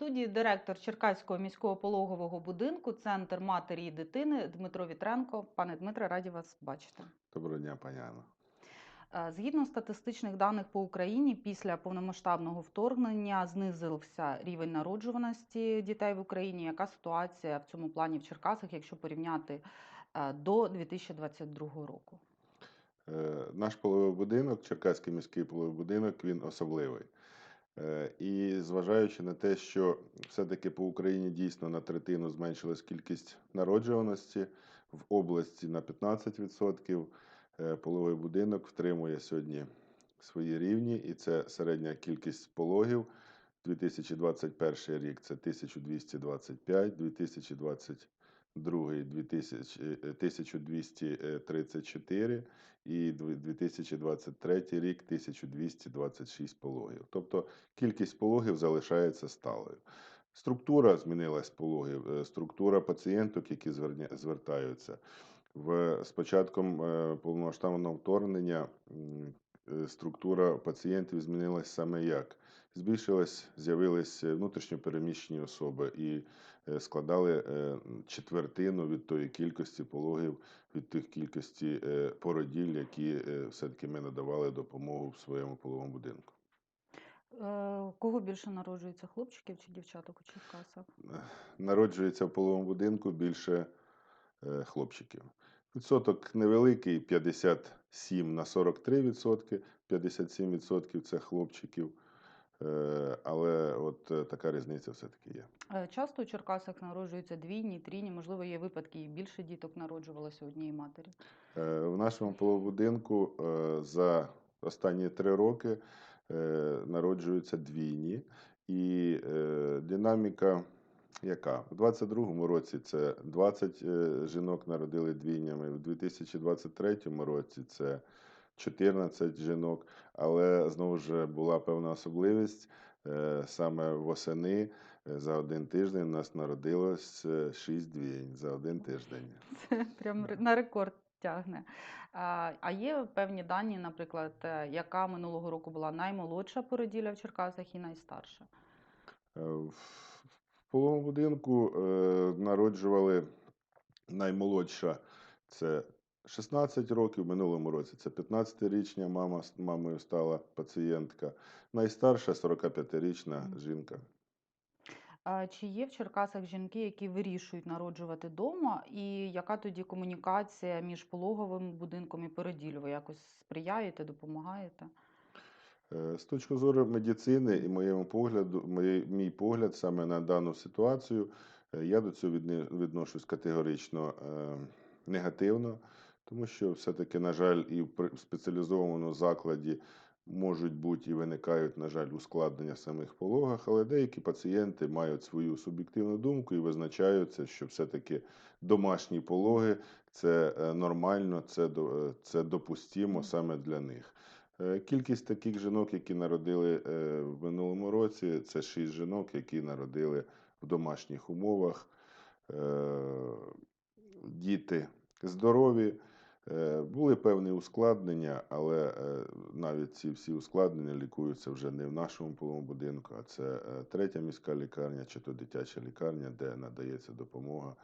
студії директор Черкаського міського пологового будинку, центр матері і дитини Дмитро Вітренко. Пане Дмитре, раді вас бачити. Доброго дня, пані Анно. Е, Згідно статистичних даних по Україні, після повномасштабного вторгнення знизився рівень народжуваності дітей в Україні. Яка ситуація в цьому плані в Черкасах, якщо порівняти е, до 2022 року? Е, Наш половий будинок, Черкаський міський половий будинок, він особливий. Е, І зважаючи на те, що все-таки по Україні дійсно на третину зменшилась кількість народжуваності в області на 15%, е, половий будинок втримує сьогодні свої рівні, і це середня кількість пологів. 2021 рік це 1225, 2022 2000, е, 1234 і 2023 рік 1226 пологів. Тобто кількість пологів залишається сталою. Структура змінилась пологів, е, структура пацієнток, які звертаються. В, з початком е, повномасштабного вторгнення е, структура пацієнтів змінилась саме як. Збільшилась, з'явились е, внутрішньопереміщені особи і е, складали е, четвертину від тої кількості пологів, від тих кількості е, породіль, які е, все-таки ми надавали допомогу в своєму половому будинку. Е, Кого більше народжується хлопчиків чи дівчаток у Черкасах? Е, Народжується в половому будинку більше е, хлопчиків. Відсоток невеликий 57 на 43 відсотки, 57 відсотків це хлопчиків. Е, Але от е, така різниця все-таки є. Е, Часто у Черкасах народжуються двійні, трійні, можливо, є випадки, і більше діток народжувалося у однієї матері. В нашому полубудинку за останні три роки народжуються двійні, і динаміка яка? У 22-му році це 20 е, жінок народили двійнями, в 2023 році це 14 жінок, але знову ж була певна особливість. е, Саме восени е, за один тиждень у нас народилось 6 двійень за один тиждень. Це прям на рекорд тягне. А, є певні дані, наприклад, е, яка минулого року була наймолодша породілля в Черкасах і найстарша? Е, В половому будинку е, народжували наймолодша це 16 років, в минулому році це 15-річна мама, мамою стала пацієнтка, найстарша 45-річна жінка. А, чи є в Черкасах жінки, які вирішують народжувати вдома, і яка тоді комунікація між пологовим будинком і породіллю? Ви якось сприяєте, допомагаєте? Е, З точки зору медицини і моєму погляду, моє- мій погляд саме на дану ситуацію, е, я до цього відношусь категорично е, негативно, тому що все-таки, на жаль, і в спеціалізованому закладі можуть бути і виникають, на жаль, ускладнення в самих пологах, але деякі пацієнти мають свою суб'єктивну думку і визначаються, що все-таки домашні пологи це е, нормально, це, е, це допустимо саме для них. Е, Кількість таких жінок, які народили в минулому році, це 6 жінок, які народили в домашніх умовах. Діти здорові. Е, Були певні ускладнення, але е, навіть ці всі ускладнення лікуються вже не в нашому половому будинку, а це е, третя міська лікарня чи то дитяча лікарня, де надається допомога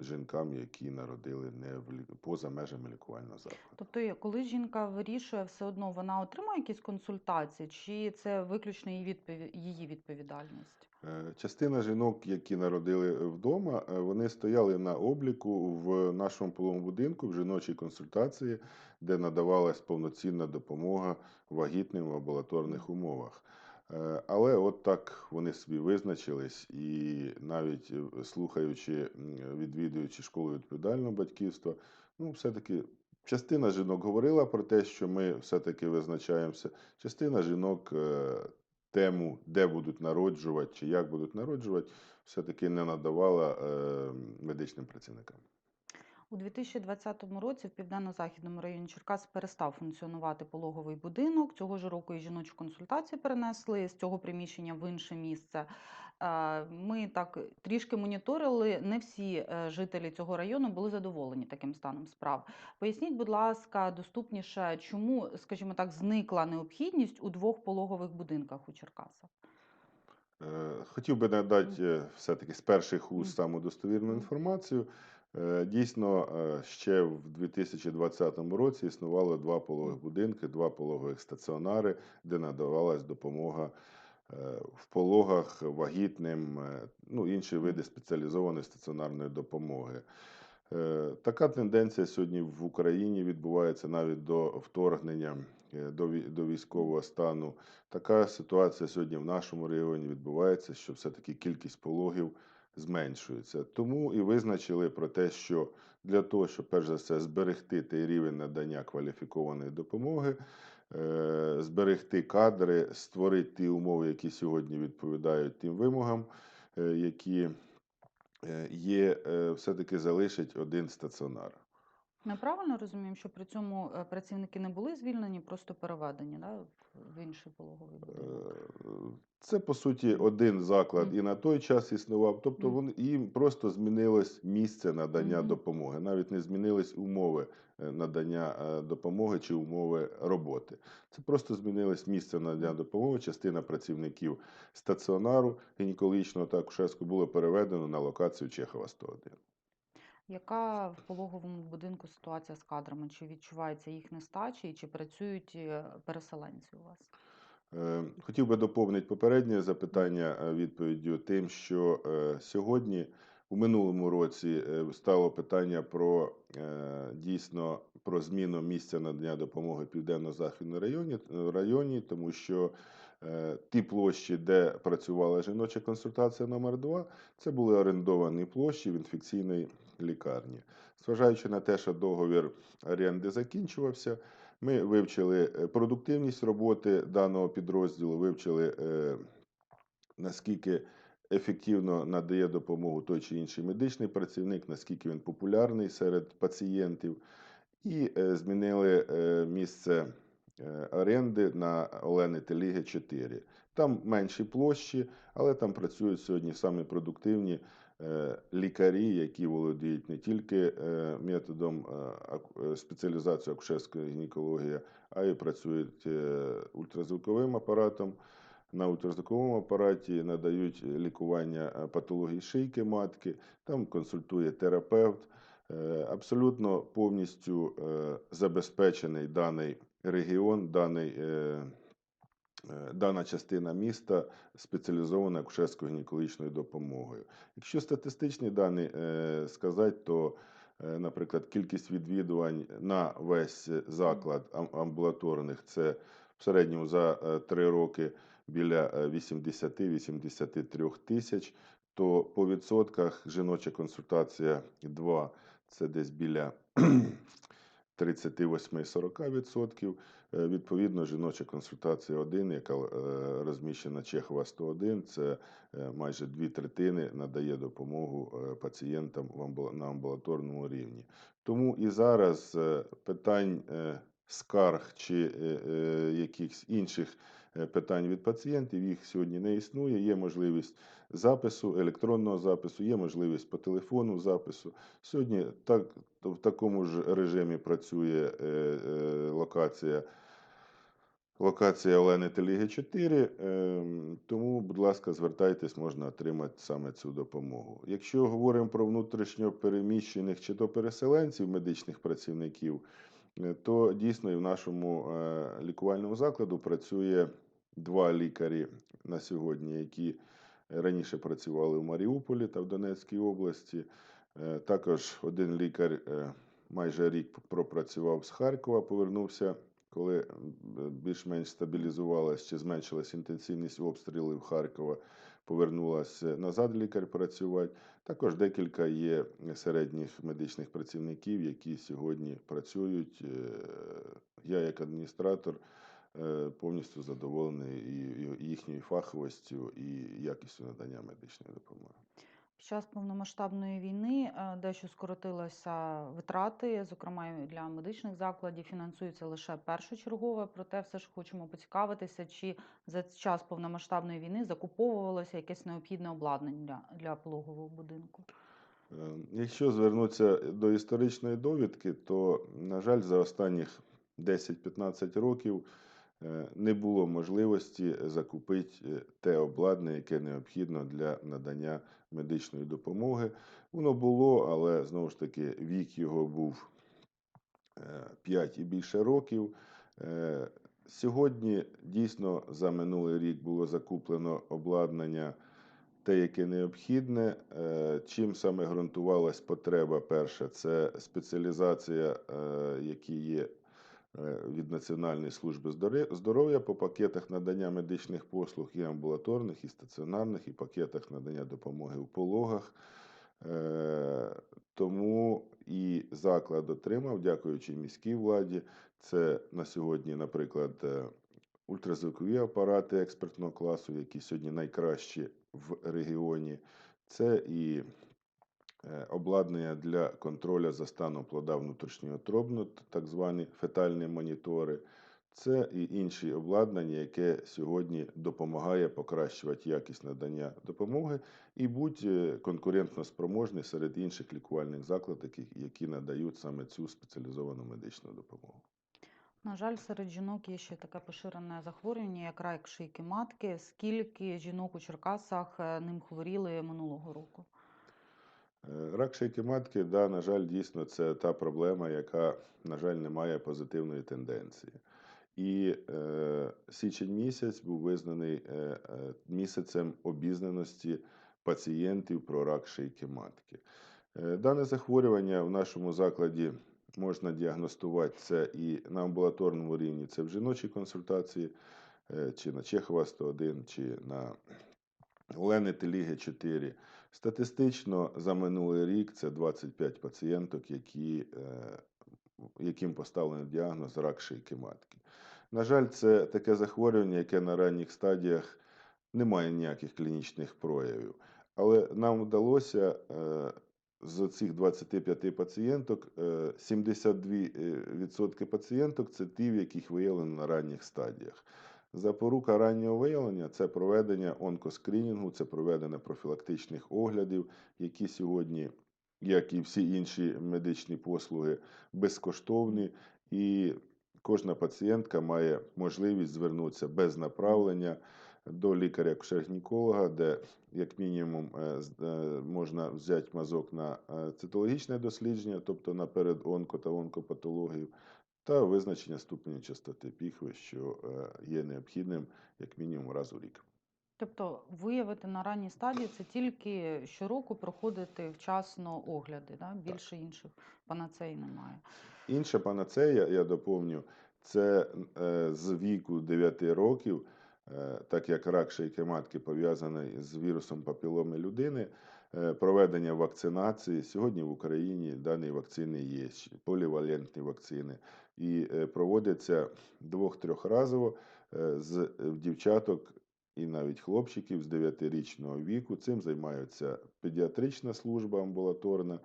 жінкам, які народили не в поза межами лікувального закладу. Тобто, коли жінка вирішує, все одно вона отримує якісь консультації, чи це виключно її відпові- її відповідальність? Е, Частина жінок, які народили вдома, е, вони стояли на обліку в нашому половому будинку в жіночій консультації, де надавалась повноцінна допомога вагітним в амбулаторних умовах. Е, Але от так вони собі визначились, і навіть е, слухаючи, відвідуючи школу відповідального батьківства, ну, все-таки частина жінок говорила про те, що ми все-таки визначаємося. Частина жінок е, тему, де будуть народжувати чи як будуть народжувати, все-таки не надавала медичним працівникам. У 2020 році в південно-західному районі Черкас перестав функціонувати пологовий будинок. Цього ж року і жіночу консультацію перенесли з цього приміщення в інше місце. Ми так трішки моніторили. Не всі е, жителі цього району були задоволені таким станом справ. Поясніть, будь ласка, доступніше, чому, скажімо так, зникла необхідність у двох пологових будинках у Черкасах? Е, Хотів би надати е, все-таки з перших уст саму достовірну інформацію. Е, Дійсно, е, ще в 2020 році існувало два пологих будинки, два пологових стаціонари, де надавалась допомога е, в пологах вагітним, ну, інші види спеціалізованої стаціонарної допомоги. Така тенденція сьогодні в Україні відбувається навіть до вторгнення до, до військового стану. Така ситуація сьогодні в нашому регіоні відбувається, що все-таки кількість пологів зменшується. Тому і визначили про те, що для того, щоб перш за все зберегти той рівень надання кваліфікованої допомоги, е, зберегти кадри, створити ті умови, які сьогодні відповідають тим вимогам, е, які е, є, все-таки залишить один стаціонар. Ми правильно розуміємо, що при цьому е, працівники не були звільнені, просто переведені да, в- інший пологовий будинок? Е, Це по суті один заклад Мгм. і на той час існував. Тобто вони їм просто змінилось місце надання Мгм. допомоги, навіть не змінились умови е, надання допомоги чи умови роботи. Це просто змінилось місце надання допомоги. Частина працівників стаціонару гінекологічного та акушерського було переведено на локацію Чехова 101. Яка в пологовому будинку ситуація з кадрами? Чи відчувається їх нестача і чи працюють е, переселенці у вас? Е, Хотів би доповнити попереднє запитання е, відповіддю тим, що е, сьогодні у минулому році стало питання про дійсно про зміну місця надання допомоги південно-західному районі, районі, тому що ті площі, де працювала жіноча консультація номер 2 це були орендовані площі в інфекційній лікарні. Зважаючи на те, що договір оренди закінчувався, ми вивчили е, продуктивність роботи даного підрозділу, вивчили е, наскільки ефективно надає допомогу той чи інший медичний працівник, наскільки він популярний серед пацієнтів, і е, змінили місце оренди на Олени Теліги 4. Там менші площі, але там працюють сьогодні самі продуктивні лікарі, які володіють не тільки е, методом е, е, спеціалізації акушерської гінекології, а й працюють е, ультразвуковим апаратом. На ультразвуковому апараті надають лікування е, патології шийки матки, там консультує терапевт. Е, Абсолютно повністю е, забезпечений даний регіон, даний, е, е, дана частина міста спеціалізованою акушерською гінекологічною допомогою. Якщо статистичні дані е, сказати, то, е, наприклад, кількість відвідувань на весь заклад амбулаторних це в середньому за е, три роки біля е, 80-83 тисяч, то по відсотках жіноча консультація 2 це десь біля 38-40%. Е, Відповідно, жіноча консультація 1, яка е, розміщена Чехова 101, це е, майже дві третини надає допомогу пацієнтам на амбулаторному рівні. Тому і зараз питань скарг чи якихось інших питань від пацієнтів їх сьогодні не існує. Є можливість запису, електронного запису, є можливість по телефону запису. Сьогодні так, в такому ж режимі працює е, е, локація. Локація Олени Теліги 4, ем, тому, будь ласка, звертайтесь, можна отримати саме цю допомогу. Якщо говоримо про внутрішньо переміщених чи то переселенців, медичних працівників, е, то дійсно і в нашому е, лікувальному закладу працює два лікарі на сьогодні, які раніше працювали в Маріуполі та в Донецькій області. Е, Також один лікар е, майже рік пропрацював з Харкова, повернувся, коли більш-менш стабілізувалась чи зменшилась інтенсивність обстрілів Харкова. Повернулася назад лікар працювати. Також декілька є середніх медичних працівників, які сьогодні працюють. Е, Я, як адміністратор, е, повністю задоволений і їхньою фаховістю і якістю надання медичної допомоги. Під час повномасштабної війни е, дещо скоротилися витрати, зокрема для медичних закладів, фінансується лише першочергове. Проте все ж хочемо поцікавитися, чи за час повномасштабної війни закуповувалося якесь необхідне обладнання для, пологового будинку. Е, Якщо звернутися до історичної довідки, то, на жаль, за останніх 10-15 років не було можливості закупити е, те обладнання, яке необхідно для надання медичної допомоги. Воно було, але знову ж таки вік його був 5 і більше років. Е, Сьогодні дійсно за минулий рік було закуплено обладнання, те, яке необхідне. Е, Чим саме ґрунтувалась потреба? Перше, це спеціалізація, е, які є е, від Національної служби здоров'я по пакетах надання медичних послуг і амбулаторних, і стаціонарних, і пакетах надання допомоги у пологах. Е, Тому і заклад отримав, дякуючи міській владі. Це на сьогодні, наприклад, е, ультразвукові апарати експертного класу, які сьогодні найкращі в регіоні. Це і е, обладнання для контролю за станом плода внутрішньоутробно, т- так звані фетальні монітори. Це і інші обладнання, яке сьогодні допомагає покращувати якість надання допомоги і бути конкурентно спроможний серед інших лікувальних закладів, які- які надають саме цю спеціалізовану медичну допомогу. На жаль, серед жінок є ще таке поширене захворювання, як рак шийки матки. Скільки жінок у Черкасах е, ним хворіли минулого року? Рак шийки матки, да, на жаль, дійсно, це та проблема, яка, на жаль, не має позитивної тенденції. І е, січень місяць був визнаний е, е, місяцем обізнаності пацієнтів про рак шийки матки. Е, дане захворювання в нашому закладі можна діагностувати це і на амбулаторному рівні, це в жіночій консультації, е, чи на Чехова 101, чи на Олени Теліги 4. Статистично за минулий рік це 25 пацієнток, які, е, яким поставлено діагноз рак шийки матки. На жаль, це таке захворювання, яке на ранніх стадіях не має ніяких клінічних проявів. Але нам вдалося е, з цих 25 пацієнток е, 72% пацієнток це ті, в яких виявлено на ранніх стадіях. Запорука раннього виявлення це проведення онкоскрінінгу, це проведення профілактичних оглядів, які сьогодні, як і всі інші медичні послуги, безкоштовні, і кожна пацієнтка має можливість звернутися без направлення до лікаря-акушер-гінеколога, де як мінімум е, е, можна взяти мазок на е, цитологічне дослідження, тобто на передонко та онкопатологію, та визначення ступеню частоти піхви, що е, є необхідним як мінімум раз у рік. Тобто виявити на ранній стадії це тільки щороку проходити вчасно огляди, да? більше інших панацей немає. Інша панацея, я доповню, це е, з віку 9 років, е, так як рак шийки матки пов'язаний з вірусом папіломи людини, проведення вакцинації. Сьогодні в Україні дані вакцини є, полівалентні вакцини, і е, проводяться двох-трьохразово е, з дівчаток і навіть хлопчиків з 9-річного віку. Цим займаються педіатрична служба амбулаторна.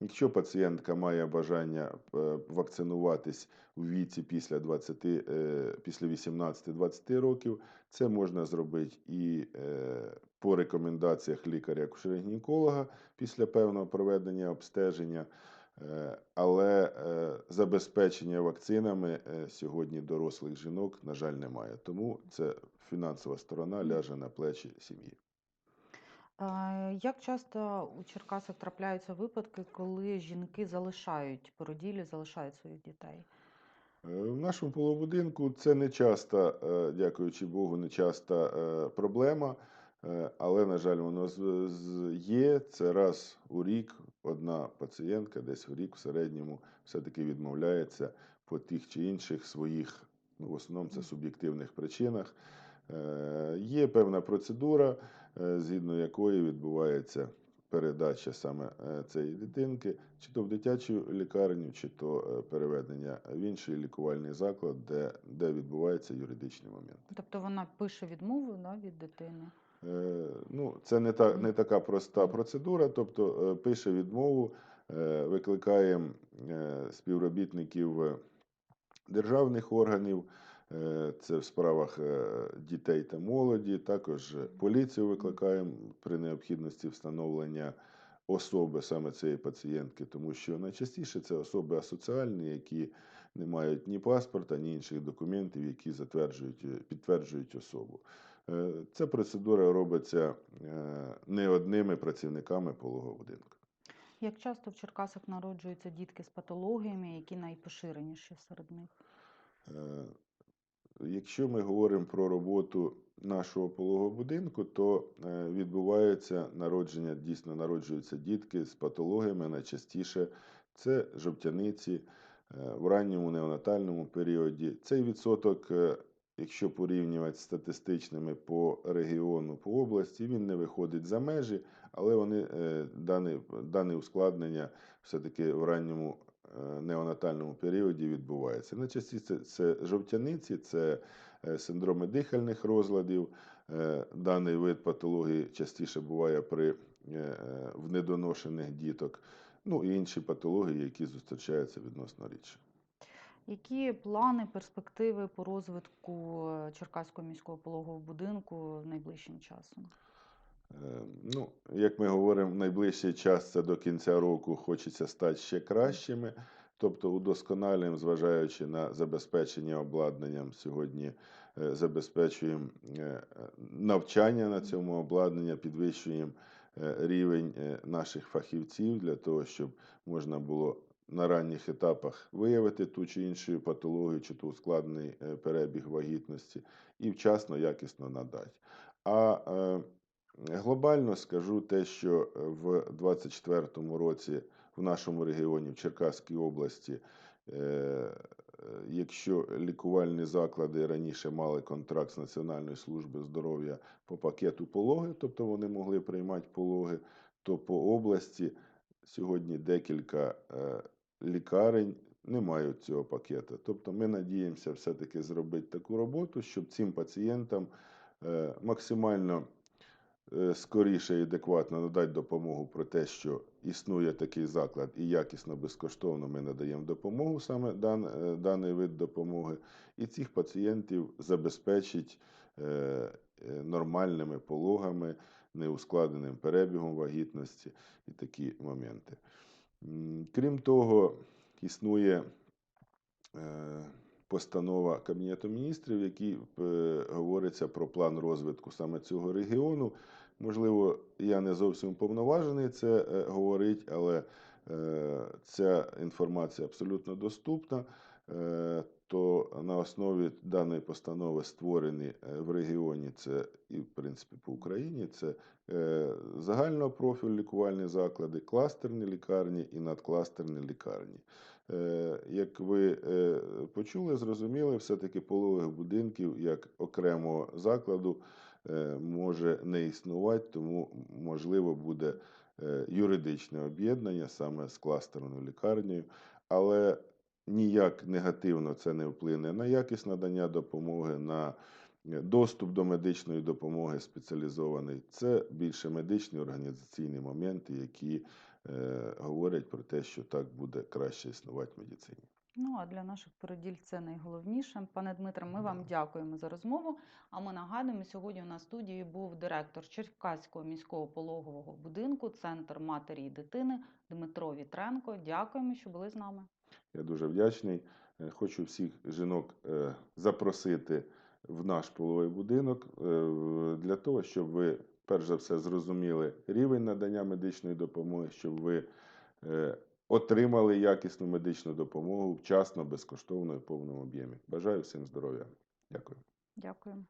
Якщо пацієнтка має бажання е, вакцинуватись у віці після 20, е, після 18-20 років, це можна зробити і е, по рекомендаціях лікаря-акушера-гінеколога після певного проведення обстеження. Е, Але е, забезпечення вакцинами е, сьогодні дорослих жінок, на жаль, немає. Тому це фінансова сторона ляже на плечі сім'ї. Як часто у Черкасах трапляються випадки, коли жінки залишають породілі, залишають своїх дітей? В нашому полубудинку це не часто, дякуючи Богу, не часто проблема, але, на жаль, воно є. Це раз у рік одна пацієнтка, десь в рік в середньому, все-таки відмовляється по тих чи інших своїх, ну, в основному це суб'єктивних причинах. Е, Є певна процедура, е, згідно якої відбувається передача саме е, цієї дитинки, чи то в дитячу лікарню, чи то е, переведення в інший лікувальний заклад, де, де відбувається юридичний момент. Тобто вона пише відмову да, від дитини. Е, Ну, це не, та, не така проста процедура, тобто е, пише відмову, е, викликаємо е, співробітників державних органів, це в справах дітей та молоді, також поліцію викликаємо при необхідності встановлення особи саме цієї пацієнтки, тому що найчастіше це особи асоціальні, які не мають ні паспорта, ні інших документів, які затверджують, е, підтверджують особу. Е, Ця процедура робиться е, не одними працівниками пологового будинку. Як часто в Черкасах народжуються дітки з патологіями, які найпоширеніші серед них? Якщо ми говоримо про роботу нашого пологового будинку, то відбувається народження, дійсно народжуються дітки з патологіями. Найчастіше це жовтяниці в ранньому неонатальному періоді. Цей відсоток, е, якщо порівнювати з статистичними по регіону, по області, він не виходить за межі, але вони е, дане, дане ускладнення все-таки в ранньому е, неонатальному періоді відбувається. Найчастіше це, жовтяниці, це е, синдроми дихальних розладів. Е, Даний вид патології частіше буває при, е, е, в недоношених діток, ну і інші патології, які зустрічаються відносно рідше. Які плани, перспективи по розвитку е, Черкаського міського пологового будинку найближчим часом? Е, Ну, як ми говоримо, в найближчий час це до кінця року хочеться стати ще кращими. Тобто удосконалюємо, зважаючи на забезпечення обладнанням, сьогодні е, забезпечуємо навчання на цьому обладнанні, підвищуємо рівень е, наших фахівців для того, щоб можна було на ранніх етапах виявити ту чи іншу патологію, чи то ускладнений е, перебіг вагітності, і вчасно, якісно надати. А е, Глобально скажу те, що е, в 2024 році в нашому регіоні, в Черкаській області, е, е, якщо лікувальні заклади раніше мали контракт з Національною службою здоров'я по пакету пологи, тобто вони могли приймати пологи, то по області сьогодні декілька е, лікарень не мають цього пакету. Тобто ми надіємося все-таки зробити таку роботу, щоб цим пацієнтам е, максимально скоріше і адекватно надати допомогу про те, що існує такий заклад, і якісно безкоштовно ми надаємо допомогу, саме дан, е, даний вид допомоги, і цих пацієнтів забезпечить е, е, нормальними пологами, неускладненим перебігом вагітності і такі моменти. Крім того, існує е, постанова Кабінету міністрів, в якій е, говориться про план розвитку саме цього регіону. Можливо, я не зовсім уповноважений це е, говорить, але е, ця інформація абсолютно доступна. То на основі даної постанови створені в регіоні це і в принципі по Україні. Це загального профілю лікувальні заклади, кластерні лікарні і надкластерні лікарні. Е, Як ви е, почули, зрозуміли, все-таки пологових будинків як окремого закладу е, може не існувати, тому можливо буде юридичне об'єднання саме з кластерною лікарнею, але ніяк негативно це не вплине на якість надання допомоги, на доступ до медичної допомоги спеціалізований. Це більше медичні організаційні моменти, які говорять про те, що так буде краще існувати в медицині. Ну а для наших породіль це найголовніше. Пане Дмитре, ми вам дякуємо за розмову. А ми нагадуємо, сьогодні у нас в студії був директор Черкаського міського пологового будинку, центр матері і дитини Дмитро Вітренко. Дякуємо, що були з нами. Я дуже вдячний. Е, Хочу всіх жінок е, запросити в наш половий будинок е, для того, щоб ви перш за все, зрозуміли рівень надання медичної допомоги, щоб ви е, отримали якісну медичну допомогу вчасно, безкоштовно і в повному об'ємі. Бажаю всім здоров'я. Дякую. Дякую.